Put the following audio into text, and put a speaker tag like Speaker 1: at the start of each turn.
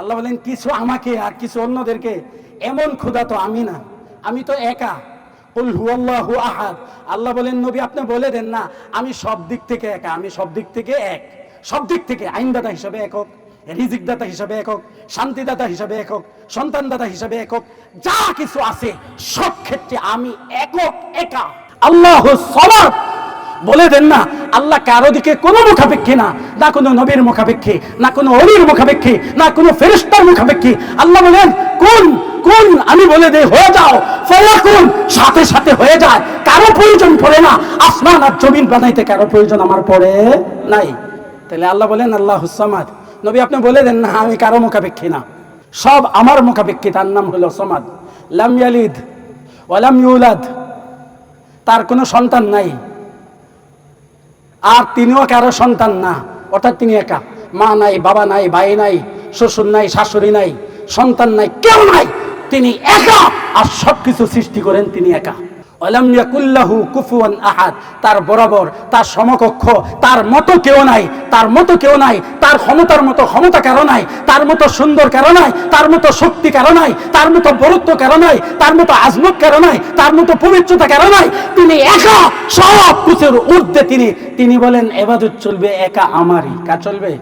Speaker 1: আল্লাহ বলেন, কিছু আমাকে আর কিছু অন্যদেরকে এমন ক্ষুধা তো আমি না, আমি তো একা। আহাদ। আল্লাহ বলেন, নবী, আপনি বলে দেন না, আমি সব দিক থেকে একা, আমি সব দিক থেকে এক। সব দিক থেকে আইনদাতা হিসাবে একক, রিজিকদাতা হিসাবে একক, শান্তিদাতা হিসাবে একক, সন্তানদাতা হিসাবে একক। যা কিছু আছে, সব ক্ষেত্রে আমি একক, একা। আল্লাহ সমাদ। বলে দেন না, আল্লাহ কারও দিকে কোনো মুখাপেক্ষী না না কোনো নবীর মুখাপেক্ষী, না কোনো অলির মুখাপেক্ষী, না কোনো ফেরিস্তার মুখাপেক্ষী। আল্লাহ বলেন, কোন কোন আমি বলে দেই, হয়ে যাও ফলাকুন সাথে সাথে হয়ে যায়, কারও প্রয়োজন পড়ে না, আসমান আর জমিন বানাইতে কারও প্রয়োজন আমার পড়ে নাই। তাহলে আল্লাহ বলেন, আল্লাহ হুসামাদ নবী আপনি বলে দেন, না, আমি কারও মুখাপেক্ষী না, সব আমার মুখাপেক্ষী, তার নাম হলো সমাদ। লাম ইয়ালিদ ওয়ালাম ইউলাদ, তার কোনো সন্তান নাই। আর তিনিও কারও সন্তান না। অর্থাৎ তিনি একা। মা নাই, বাবা নাই, ভাই নাই, শ্বশুর নাই, শাশুড়ি নাই, সন্তান নাই, কেউ নাই। তিনি একা। আর সবকিছু সৃষ্টি করেন তিনি একা। তার বরাবর, তার সমকক্ষ, তার মতো কেউ নাই, তার মতো কেউ নাই, তার ক্ষমতার মতো ক্ষমতা কারও নাই, তার মতো সুন্দর কারও নাই, তার মতো শক্তি কারও নাই, তার মতো বরত্ব কারও নাই, তার মতো আজমত কারও নাই, তার মতো পবিত্রতা কারও নাই। তিনি একা, সব কিছুর ঊর্ধ্বে তিনি। তিনি বলেন, এবাদত চলবে একা আমারই। কার চলবে?